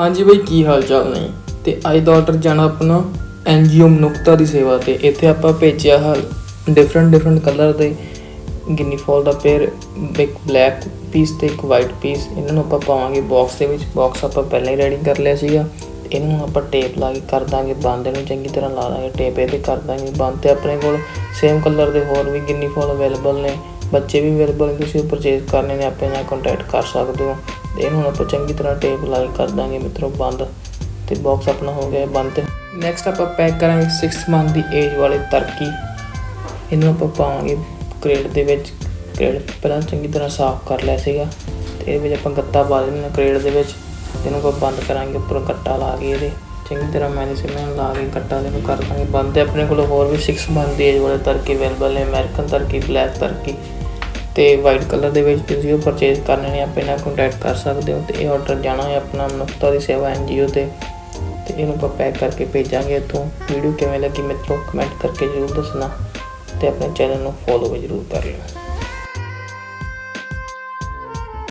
ਹਾਂਜੀ ਬਈ, ਕੀ ਹਾਲ ਚਾਲ ਨੇ? ਤੇ ਅੱਜ ਦਾ ਆਰਡਰ ਜਾਣਾ ਆਪਣਾ ਐਨਜੀਓ ਮਨੁੱਖਤਾ ਦੀ ਸੇਵਾ ਤੇ। ਇੱਥੇ ਆਪਾਂ ਭੇਜਿਆ ਹਾਲ ਡਿਫਰੈਂਟ ਡਿਫਰੈਂਟ ਕਲਰ ਦੇ। ਗਿੰਨੀ ਫਾਲ ਦਾ ਪੇਅਰ ਇੱਕ ਬਲੈਕ ਪੀਸ ਤੇ ਇੱਕ ਵਾਈਟ ਪੀਸ ਇਹਨਾਂ ਨੂੰ ਆਪਾਂ ਪਾਵਾਂਗੇ ਬਾਕਸ ਦੇ ਵਿੱਚ। ਬਾਕਸ ਆਪਾਂ ਪਹਿਲਾਂ ਹੀ ਰੈਡੀ ਕਰ ਲਿਆ ਸੀਗਾ। ਇਹਨੂੰ ਆਪਾਂ ਟੇਪ ਲਾ ਕੇ ਕਰ ਦਾਂਗੇ। ਬੰਦ ਨੂੰ ਚੰਗੀ ਤਰ੍ਹਾਂ ਲਾ ਦਾਂਗੇ। ਟੇਪ ਇਹਦੇ ਕਰ ਦਾਂਗੇ। ਬੰਦ ਤੇ ਆਪਣੇ ਕੋਲ ਸੇਮ ਕਲਰ ਦੇ ਹੋਰ ਵੀ ਗਿੰਨੀ ਫਾਲ ਅਵੇਲੇਬਲ ਨੇ। ਬੱਚੇ ਵੀ ਅਵੇਲੇਬਲ ਨੇ। ਤੁਸੀਂ ਪਰਚੇਸ ਕਰਨੇ ਨੇ। ਆਪਣੇ ਨਾਲ ਕੰਟੈਕਟ ਕਰ ਸਕਦੇ ਹੋ। ਤੇ ਇਹਨੂੰ ਹੁਣ ਆਪਾਂ ਚੰਗੀ ਤਰ੍ਹਾਂ ਟੇਪ ਲਾ ਕੇ ਕਰ ਦਾਂਗੇ ਮਿੱਤਰੋ, ਬੰਦ। ਤੇ ਬਾਕਸ ਆਪਣਾ ਹੋ ਗਿਆ ਬੰਦ। ਤੇ ਨੈਕਸਟ ਆਪਾਂ ਪੈਕ ਕਰਾਂਗੇ 6 ਮੰਥ ਦੀ ਏਜ ਵਾਲੇ ਤਰਕੀ ਇਹਨੂੰ ਆਪਾਂ ਪਾਵਾਂਗੇ ਕ੍ਰੇਟ ਦੇ ਵਿੱਚ। ਕ੍ਰੇਟ ਪਹਿਲਾਂ ਚੰਗੀ ਤਰ੍ਹਾਂ ਸਾਫ਼ ਕਰ ਲਿਆ ਸੀਗਾ। ਤੇ ਇਹਦੇ ਵਿੱਚ ਆਪਾਂ ਗੱਤਾ ਪਾ ਦੇਣਾ ਕ੍ਰੇਟ ਦੇ ਵਿੱਚ। ਇਹਨੂੰ ਆਪਾਂ ਬੰਦ ਕਰਾਂਗੇ, ਉੱਪਰ ਗੱਟਾ ਲਾ ਕੇ ਇਹਦੇ। ਚੰਗੀ ਤਰ੍ਹਾਂ ਮੈਡੀਸਿਨ ਲਾ ਕੇ ਗੱਟਾ ਦੇ ਕਰ ਦਾਂਗੇ ਬੰਦ। ਤੇ ਆਪਣੇ ਕੋਲ ਹੋਰ ਵੀ 6 ਮੰਥ ਦੀ ਏਜ ਵਾਲੇ ਤਰਕੀ ਅਵੇਲੇਬਲ ਨੇ ਅਮਰੀਕਨ ਤਰਕੀ ਬਲੈਕ ਤਰਕੀ ਤੇ ਵਾਈਟ ਕਲਰ ਦੇ ਵਿੱਚ ਤੁਸੀਂ ਉਹ ਪਰਚੇਸ ਕਰਨੇ ਨੇ ਆਪਣੇ ਨਾਲ ਕੰਟੈਕਟ ਕਰ ਸਕਦੇ ਹੋ ਤੇ ਇਹ ਆਰਡਰ ਜਾਣਾ ਹੈ ਆਪਣਾ ਮਨੁੱਖਤਾ ਦੀ ਸੇਵਾ ਐਨਜੀਓ ਤੇ ਤੇ ਇਹਨੂੰ ਆਪਾਂ ਪੈਕ ਕਰਕੇ ਭੇਜਾਂਗੇ ਇੱਥੋਂ। ਵੀਡੀਓ ਕਿਵੇਂ ਲੱਗੀ ਮਿੱਤਰੋ ਕਮੈਂਟ ਕਰਕੇ ਜ਼ਰੂਰ ਦੱਸਣਾ ਤੇ ਆਪਣੇ ਚੈਨਲ ਨੂੰ ਫੋਲੋ ਵੀ ਜ਼ਰੂਰ ਕਰ ਲਿਓ।